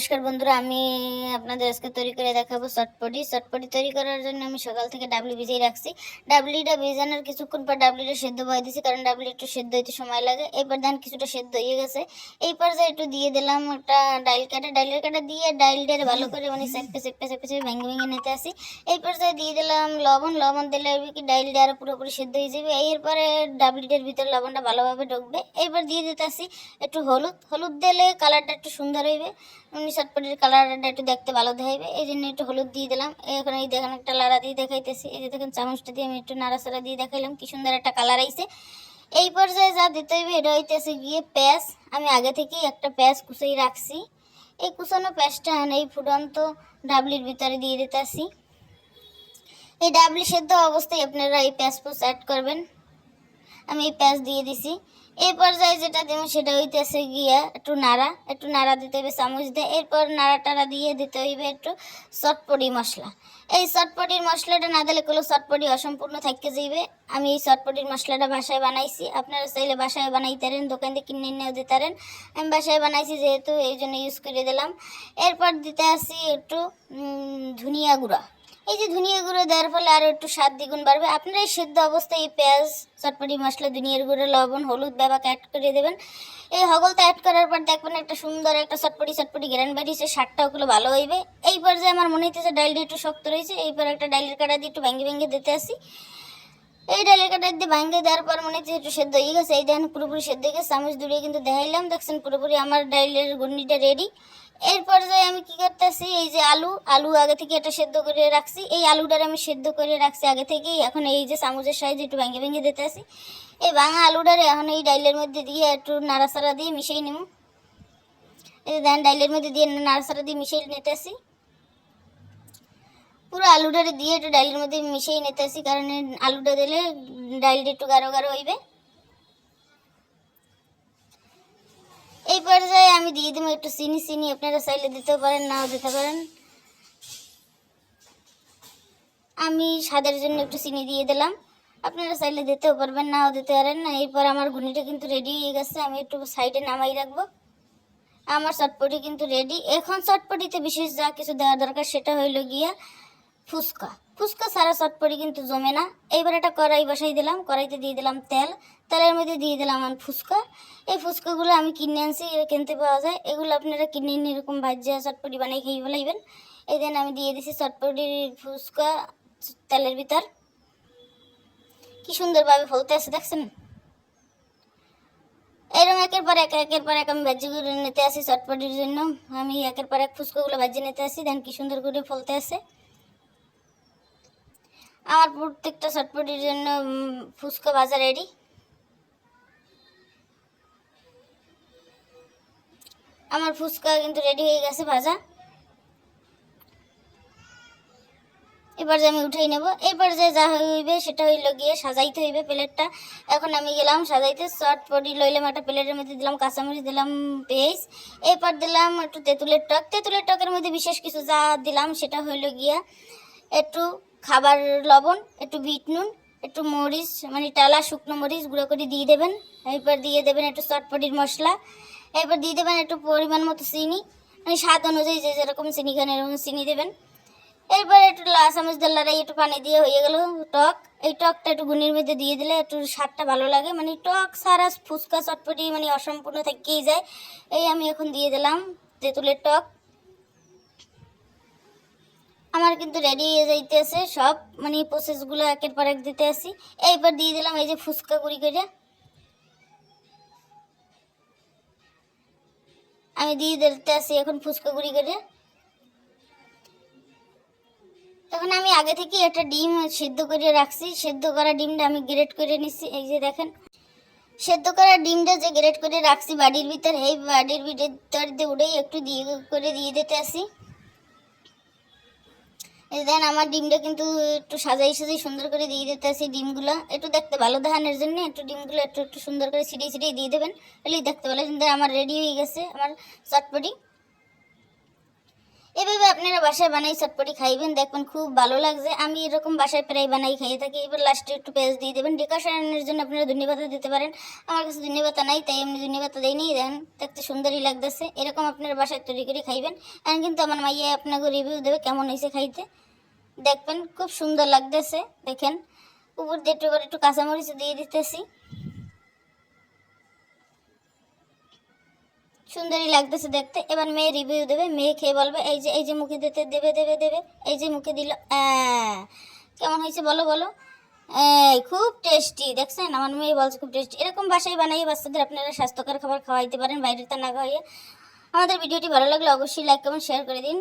নমস্কার বন্ধুরা, আমি আপনাদের আজকে তৈরি করে দেখাবো চটপটি। চটপটি তৈরি করার জন্য আমি সকাল থেকে ডাবলি ভিজিয়ে রাখছি। ডাবলিটা ভিজানোর কিছুক্ষণ পর ডাবলিটা সেদ্ধ বয়ে দিয়েছি, কারণ ডাবলি একটু সেদ্ধ হইতে সময় লাগে। এরপর ধান কিছুটা সেদ্ধ হয়ে গেছে। এই পর্যায়ে একটু দিয়ে দিলাম একটা ডাইল কাটা। ডাইলের কাটা দিয়ে ডাইলটারে ভালো করে মানে চেপে চেপে চেপে চেপে ভেঙে ভেঙে নিতে আসি। এই পর্যায়ে দিয়ে দিলাম লবণ। লবণ দিলে কি ডাইলটা আরও পুরোপুরি সেদ্ধ হয়ে যাবে। এরপরে ডাবলিটার ভিতরে লবণটা ভালোভাবে ঢুকবে। এরপর দিয়ে দিতে আসি একটু হলুদ। হলুদ দিলে কালারটা একটু সুন্দর হইবে। এমনি চটপটির কালারটা একটু দেখতে ভালো দেখাইবে। এই জন্য একটু হলুদ দিয়ে দিলাম। এখন এই দেখেন একটা লাড়া দিয়ে দেখাইতেছি। এই যে দেখেন চামচটা দিয়ে আমি একটু নাড়াচাড়া দিয়ে দেখাইলাম। কি সুন্দর একটা কালার আইছে। এই পর্যায়ে যা দিতে হইবে, এটা হইতেছে গিয়ে প্যাঁচ। আমি আগে থেকেই একটা প্যাঁচ কুচাই রাখছি। এই কুচানো প্যাঁচটা এই ফুটন্ত ডাবলির ভিতরে দিয়ে দিতেছি। এই ডাবলি সেদ্ধ অবস্থায় আপনারা এই প্যাঁচ পুচ অ্যাড করবেন। আমি এই প্যাঁচ দিয়ে দিছি। এই পর্যায়ে যেটা দেবো সেটা হইতেছে গিয়া একটু নাড়া একটু নাড়া দিতে হবে চামচ দিয়ে। এরপর নাড়া টাড়া দিয়ে দিতে হইবে একটু চটপটি মশলা। এই চটপটির মশলাটা না দিলে কোনো চটপটি অসম্পূর্ণ থাকতে যাইবে। আমি এই চটপটির মশলাটা বাসায় বানাইছি। আপনারা চাইলে বাসায় বানাইতে পারেন, দোকান থেকে কিনে নিয়েও পারেন। আমি বাসায় বানাইছি যেহেতু, এই জন্য ইউজ করে দিলাম। এরপর দিতে আসি একটু ধনিয়া গুঁড়া। এই যে ধনিয়া গুঁড়ো দেওয়ার ফলে আরও একটু স্বাদ দ্বিগুণ বাড়বে। আপনারা এই সেদ্ধ অবস্থায় এই পেঁয়াজ, চটপটি, মশলা, ধনিয়ার গুঁড়ো, লবণ, হলুদ ব্যাপাকে অ্যাড করে দেবেন। এই হগলটা অ্যাড করার পর দেখবেন একটা সুন্দর একটা চটপটি চটপটি গ্রান বাড়িছে স্বাদটা ওগুলো ভালো হইবে। এই পর্যায়ে আমার মনে হইতেছে ডাইলটা একটু শক্ত রয়েছে। এইবার একটা ডাইলের কাটা দিয়ে একটু ভেঙে ভেঙে দিতে আসি। এই ডালের কাটা দিয়ে ভাঙে দেওয়ার পর মনে হচ্ছে একটু সেদ্ধ হয়ে গেছে। এই দেখেন পুরোপুরি সেদ্ধ হয়ে গেছে। চামচ দূরিয়ে কিন্তু দেখাইলাম। দেখছেন পুরোপুরি আমার ডাইলের গুন্ডিটা রেডি এর পর্যায়ে আমি কি করতেছি, এই যে আলু আলু আগে থেকে এটা সেদ্ধ করে রাখছি। এই আলুটার আমি সেদ্ধ করে রাখছি আগে থেকেই। এখন এই যে চামচের সাইজে একটু ভেঙে ভেঙে আসি এই ভাঙা আলুটারে এখন এই ডাইলের মধ্যে দিয়ে একটু নাড়াচাড়া দিয়ে মিশিয়ে নেব। এই যে দেখেন ডাইলের মধ্যে দিয়ে নাড়াচাড়া দিয়ে মিশিয়ে নিতে আসি পুরো আলুটারে দিয়ে একটু ডাইলের মধ্যে মিশিয়ে নিতে আসি কারণ আলুটা দিলে ডাইলটা একটু গাঢ় গাঢ় হইবে। এই পর্যায়ে আমি দিয়ে দেবো একটু চিনি চিনি আপনারা চাইলে দিতে পারেন, নাও দিতে পারেন। আমি স্বাদের জন্য একটু চিনি দিয়ে দিলাম। আপনারা চাইলে দিতেও পারবেন, নাও দিতে পারেন না। এরপর আমার ঘুনিটা কিন্তু রেডি হয়ে গেছে, আমি একটু সাইডে নামাই রাখব। আমার চটপটি কিন্তু রেডি এখন চটপটিতে বিশেষ যা কিছু দেওয়া দরকার সেটা হইল গিয়া ফুচকা। ফুচকা সারা চটপটি কিন্তু জমে না। এইবার একটা কড়াই বসাই দিলাম। কড়াইতে দিয়ে দিলাম তেল। তেলের মধ্যে দিয়ে দিলাম আমার ফুচকা। এই ফুচকাগুলো আমি কিনে আনছি কিনতে পাওয়া যায়। এগুলো আপনারা কিনে এনে এরকম ভাজ্যা চটপটি বানিয়ে খেয়ে ফেলাইবেন। এই দেন আমি দিয়ে দিছি চটপটির ফুচকা তেলের ভিতর। কি সুন্দরভাবে ফলতে আছে, দেখছেন? এরকম একের পর এক, একের পর এক আমি ভাজিগুলো নিতে আসি চটপটির জন্য। আমি একের পর এক ফুচকাগুলো ভাজি নিতে আসি। দেন কি সুন্দর করে ফলতে আছে। আমার প্রত্যেকটা চটপটির জন্য ফুচকা ভাজা রেডি আমার ফুচকা কিন্তু রেডি হয়ে গেছে ভাজা। এবার যে আমি উঠেই নেব। এবার যে যা হইবে সেটা হইল গিয়ে সাজাইতে হইবে প্লেটটা। এখন আমি গেলাম সাজাইতে চটপটি লইলাম, একটা প্লেটের মধ্যে দিলাম কাঁচামরিচ, দিলাম পেঁয়াজ। এরপর দিলাম একটু তেঁতুলের টক। তেঁতুলের টকের মধ্যে বিশেষ কিছু যা দিলাম সেটা হইল গিয়া একটু খাবার লবণ, একটু বিট নুন, একটু মরিচ মানে টালা, শুকনো মরিচ, গুঁড়ো করে দিয়ে দেবেন। এরপর দিয়ে দেবেন একটু চটপটির মশলা। এরপর দিয়ে দেবেন একটু পরিমাণ মতো চিনি। মানে স্বাদ অনুযায়ী যে যেরকম চিনি খান, এরকম চিনি দেবেন। এরপর একটু চামচ দিয়ে লড়াই, একটু পানি দিয়ে হয়ে গেল টক। এই টকটা একটু গুনির মধ্যে দিয়ে দিলে একটু স্বাদটা ভালো লাগে। মানে টক সারা ফুচকা, চটপটি মানে অসম্পূর্ণ থেকেই যায়। এই আমি এখন দিয়ে দিলাম তেঁতুলের টক। আমার কিন্তু রেডি হয়ে যাইতেছে সব মানে প্রসেসগুলো একের পর এক দিতে আসি। এইবার দিয়ে দিলাম এই যে ফুচকা গুঁড়ি করে। আমি দিয়ে দিতে আসি এখন ফুচকা গুঁড়ি করে। তখন আমি আগে থেকে একটা ডিম সেদ্ধ করে রাখছি। সেদ্ধ করা ডিমটা আমি গ্রেট করে নিচ্ছি এই যে দেখেন। সেদ্ধ করা ডিমটা যে গ্রেট করে রাখছি বাড়ির ভিতর এই বাড়ির ভিতর দিয়ে উঠেই একটু দিয়ে করে দিয়ে দিতে আসি। দেন, আমার ডিমটা কিন্তু একটু সাজাই সাজাই সুন্দর করে দিয়ে দিতে ডিমগুলো। একটু দেখতে ভালো দেখানোর জন্য একটু ডিমগুলো একটু একটু সুন্দর করে ছিটিয়ে ছিটিয়ে দিয়ে দেবেন। তাহলেই দেখতে ভালো। কিন্তু আমার রেডি হয়ে গেছে আমার চটপটি। এভাবে আপনারা বাসায় বানাই, চটপটি খাইবেন, দেখবেন খুব ভালো লাগছে। আমি এরকম বাসায় প্রায় বানাই খাইয়ে থাকি। এবার লাস্টে একটু পেঁয়াজ দিয়ে দেবেন। ডেকোরেশনের জন্য আপনারা ধন্যবাদ দিতে পারেন। আমার কাছে ধন্যবাদ নাই, তাই এমনি ধন্যবাদ দেই নিই। দেন দেখতে সুন্দরই লাগতেছে। এরকম আপনারা বাসায় তৈরি করে খাইবেন। এখন কিন্তু আমার মাইয়া আপনাকে রিভিউ দেবে কেমন হয়েছে খাইতে। দেখবেন, খুব সুন্দর লাগতেছে। দেখেন, উপর দিয়ে একটু একটু কাঁচামরিচ দিয়ে দিতেছি। সুন্দরই লাগতেছে দেখতে। এবার মেয়ে রিভিউ দেবে, মেয়ে খেয়ে বলবে, এই যে এই যে মুখে দিতে দেবে দেবে দেবে, এই যে মুখে দিল। কেমন হয়েছে বলো বলো। এই, খুব টেস্টি দেখছেন? আমার মেয়ে বলছে খুব টেস্টি এরকম বাসায় বানাই বাচ্চাদের আপনারা স্বাস্থ্যকর খাবার খাওয়াইতে পারেন বাইরে তা না খাওয়াইয়ে। আমাদের ভিডিওটি ভালো লাগলে অবশ্যই লাইক কমেন্ট শেয়ার করে দিন।